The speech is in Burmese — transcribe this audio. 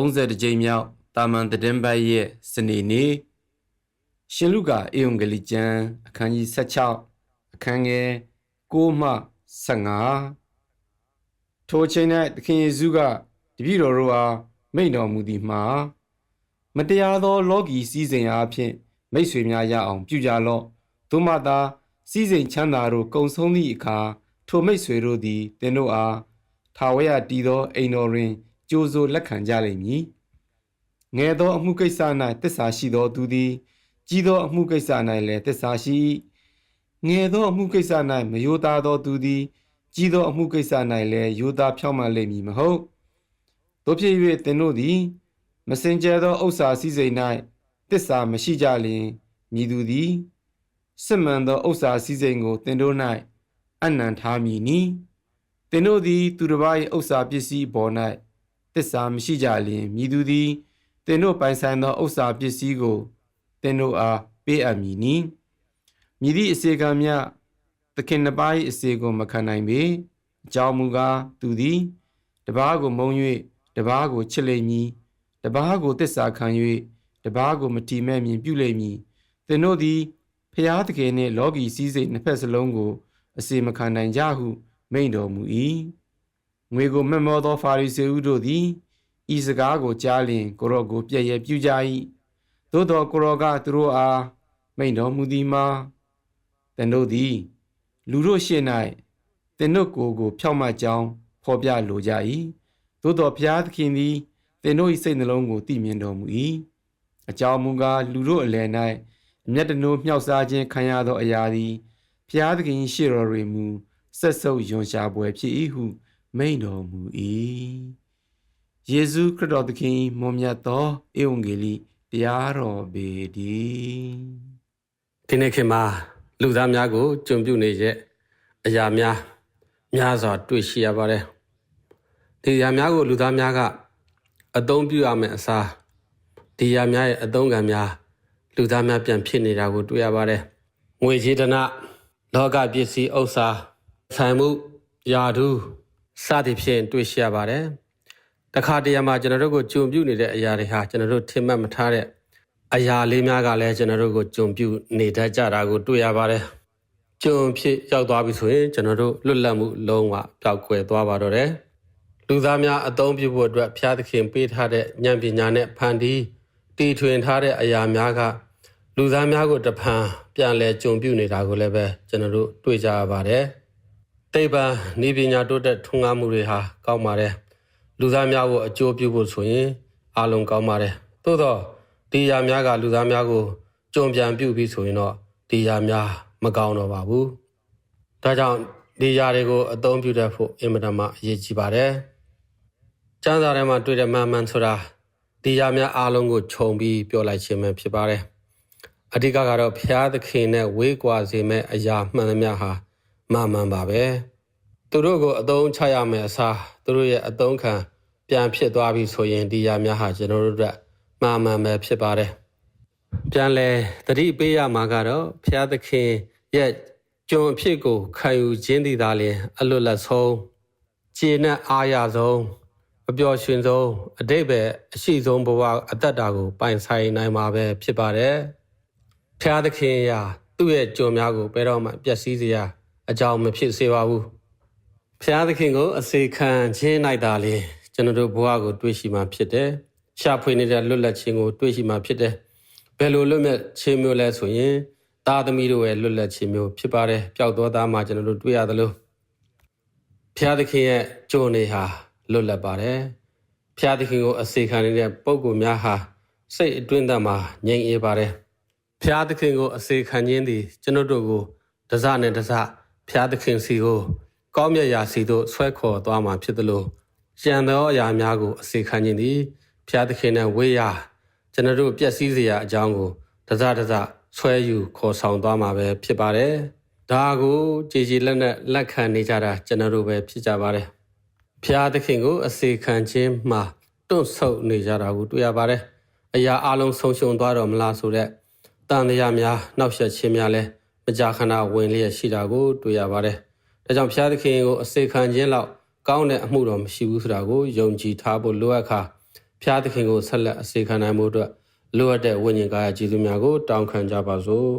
32ကြိမ်မြောက်တာမန်တည်င်းပတ်ရဲ့စနေနေ့ရှင်လုကာအေယုံဂလိကျမ်းအခန်းကြီး16အခန်းငယ်6မှ15ထိုအချိန်၌သခင်ယေရှုကတပည့်တော်တို့အားမိန့်တော်မူသည်မှာမတရားသော လောကီစည်းစိမ်အားဖြင့်မိတ်ဆွေများရအောင်ပြုကြလော့သို့မှသာစည်းစိမ်ချမ်းသာတို့ကုံဆုံးသည့်အခါထိုမိတ်ဆွေတို့သည်သင်တို့အားထာဝရတည်သောအိမ်တော်တွင် ကြိုးစိုးလက်ခံကြလိမ့်မည်ငယ်သောအမှုကိစ္စ၌တစ္ဆာရှိသောသူသည်ကြီးသောအမှုကိစ္စ၌လည်းတစ္ဆာရှိ၏ငယ်သောအမှုကိစ္စ၌မယိုသားသောသူသည်ကြီးသောအမှုကိစ္စ၌လည်းယိုသားဖြောင့်မတ်လိမ့်မည်မဟုတ်တို့ဖြစ်၍သင်တို့သည် မစင်ကြဲသောဥစ္စာစည်းစိမ်၌တစ္ဆာမရှိကြလျင်မြည်သူသည်စစ်မှန်သောဥစ္စာစည်းစိမ်ကိုသင်တို့၌အနံထားမည်နီသင်တို့သည် သူတစ်ပါး၏ဥစ္စာပစ္စည်းပေါ်၌ တစ္ဆာမရှိကြလျင်မြည်သူသည်သင်တို့ပိုင်ဆိုင်သောဥစ္စာပစ္စည်းကိုသင်တို့အားပေးအပ်မည်နီမြည်သည့်အစေခံမြသခင်နှစ်ပါး၏အစေကိုမခံနိုင်ပေအကြောင်းမူကားသူသည်တပားကိုမုံ၍တပားကိုချစ်လိမ့်မည်တပားကိုတစ္ဆာခံ၍တပားကိုမတီမဲ့မြင်ပြုလိမ့်မည်သင်တို့သည်ဖျားတကယ်နှင့်လောကီစည်းစိမ်နှစ်ဖက်စလုံးကို အစေမခံနိုင်ကြဟုမိန့်တော်မူ၏ ငွေကိုမက်မောသောဖာရိစေဦးတို့သည်ဤစကားကိုကြားလျင်ကိုရော့ကိုပြည့်ရပြုကြ၏သို့သောကိုရော့ကသူတို့အားမိန့်တော်မူသည်မှာသင်တို့သည် လူတို့ရှေ့၌သင်တို့ကိုယ်ကို ဖြောက်မှတ်ကြောင်းဖော်ပြလိုကြ၏သို့သောဘုရားသခင်သည်သင်တို့၏စိတ်နှလုံးကိုသိမြင်တော်မူ၏အကြောင်းမူကားလူတို့အလယ်၌အမျက်တနိုးမြှောက်စားခြင်းခံရသောအရာသည်ဘုရားသခင်ရှေ့တော်တွင်မူဆက်ဆုပ်ယွန်ရှာပွဲဖြစ်၏ဟု မိန့်တော်မူ၏ယေရှုခရစ်တော်သခင်မွန်မြတ်သောဧဝံဂေလိတရားတော်ပေတည်းဒီနေ့ခေတ်မှာလူသားများကိုကြုံပြုနေရဲ့အရာများများစွာတွေ့ရှိရပါတယ်ဒီအရာများကိုလူသားများကအသုံးပြုရမယ့်အစားဒီအရာများရဲ့အသုံးခံများလူသားများပြန်ဖြစ်နေတာကိုတွေ့ရပါတယ်ငွေကြေးဒနာလောကပစ္စည်းဥစ္စာဆိုင်မှုယာဓု စသည်ဖြင့်တွေ့ရှိရပါတယ်တခါတရံမှာကျွန်တော်တို့ကိုကြုံပြုနေတဲ့အရာတွေဟာကျွန်တော်တို့ထင်မှတ်မထားတဲ့အရာလေးများကလည်းကျွန်တော်တို့ကိုကြုံပြုနေတတ်ကြတာကိုတွေ့ရပါတယ်။ကြုံဖြစ်ရောက်သွားပြီဆိုရင်ကျွန်တော်တို့လွတ်လပ်မှုလုံးဝပျောက်ကွယ်သွားပါတော့တယ်။လူသားများအသုံးပြုဖို့အတွက်ဖျားသခင်ပေးထားတဲ့ဉာဏ်ပညာနဲ့ဖန်တီးတည်ထွင်ထားတဲ့အရာများကလူသားများကိုတဖန်ပြန်လဲကြုံပြုနေတာကိုလည်းပဲကျွန်တော်တို့တွေ့ကြရပါတယ်။ သိပ္ပံဤပညာတိုးတက်ထွန်းကားမှုတွေဟာကောင်းပါတယ်။လူသားများကိုအကျိုးပြုဖို့ဆိုရင်အလုံးကောင်းပါတယ်။သို့တော့ဒီယာများကလူသားများကိုကြုံပြန်ပြုပြီးဆိုရင်တော့ဒီယာများမကောင်းတော့ပါဘူး။ဒါကြောင့်ဒီယာတွေကိုအသုံးပြုတတ်ဖို့အင်မတန်မှအရေးကြီးပါတယ်။ကျမ်းစာထဲမှာတွေ့တဲ့မှန်မှန်ဆိုတာဒီယာများအားလုံးကိုခြုံပြီးပြောလိုက်ခြင်းပဲဖြစ်ပါတယ်။အဓိကကတော့ဘုရားသခင်နဲ့ဝေးကွာစေမဲ့အရာမှန်သမျှဟာ မှန်မှန်ပါပဲ။သူတို့ကိုအသုံးချရမယ်အစားသူတို့ရဲ့အသုံးခံပြန်ဖြစ်သွားပြီဆိုရင်ဒီယာများဟာကျွန်တော်တို့အတွက်မှားမှန်ပဲဖြစ်ပါတယ်။ပြန်လဲသတိပေးရမှာကတော့ဘုရားသခင်ရဲ့ကြုံအဖြစ်ကိုခံယူခြင်းသည်သာလျှင်အလွတ်လက်ဆုံးခြေနဲ့အားရဆုံးအပျော်ရွှင်ဆုံးအတိတ်ပဲအရှိဆုံးဘဝအသက်တာကိုပိုင်ဆိုင်နိုင်မှာပဲဖြစ်ပါတယ်။ဘုရားသခင်ရာသူ့ရဲ့ကြုံများကိုဘယ်တော့မှပျက်စီးစေရ အကြောင်းမဖြစ်စေပါဘူး။ဘုရားသခင်ကိုအစေခံခြင်း၌သာလျှင်ကျွန်တော်တို့ဘဝကိုတွေးရှိမှဖြစ်တယ်။ရှာဖွေနေတဲ့လွတ်လပ်ခြင်းကိုတွေ့ရှိမှဖြစ်တယ်။ဘယ်လိုလွတ်မြတ်ခြင်းမျိုးလဲဆိုရင်သားသမီးတို့ရဲ့လွတ်လပ်ခြင်းမျိုးဖြစ်ပါတယ်။ပျောက်သောသားမှာကျွန်တော်တို့တွေ့ရသလိုဖျားသခင်ရဲ့ကြုံနေဟာလွတ်လပ်ပါတယ်။ဖျားသခင်ကိုအစေခံနေတဲ့ပုံကိုများဟာစိတ်အတွင်းသားမှာငြိမ်အေးပါတယ်။ဖျားသခင်ကိုအစေခံခြင်းသည်ကျွန်တော်တို့ကိုတစနဲ့တစ ဖျားသခင်စီကိုကောင်းမြတ်ရာစီသို့ဆွဲခေါ်သွားမှာဖြစ်သလိုကြံသောအရာများကိုအစေခံခြင်းသည်ဖျားသခင်နဲ့ဝေးရကျွန်တော်တို့ပျက်စီးစရာအကြောင်းကိုတစတစဆွဲယူခေါ်ဆောင်သွားမှာပဲဖြစ်ပါတယ်။ဒါကိုကြည်ကြည်လက်နဲ့လက်ခံနေကြတာကျွန်တော်တို့ပဲဖြစ်ကြပါတယ်။ဖျားသခင်ကိုအစေခံခြင်းမှာတွန့်ဆုတ်နေကြတာကိုတွေ့ရပါတယ်။အရာအလုံးဆုံးရှုံသွားတော့မလားဆိုတဲ့တန်တရားများနှောက်ယှက်ခြင်းများလဲ မကြာခဏဝင်လျက်ရှိတာကိုတွေ့ရပါတယ်။ဒါကြောင့်ဖျားသခင်ကိုအစေခံခြင်းလောက်ကောင်းတဲ့အမှုတော်မရှိဘူးဆိုတာကိုယုံကြည်ထားဖို့လိုအပ်ခါဖဖျားသခင်ကိုဆက်လက်အစေခံနိုင်မှုအတွက်လိုအပ်တဲ့ဝိညာဉ်ကာယကျေးဇူးများကိုတောင်းခံကြပါစို့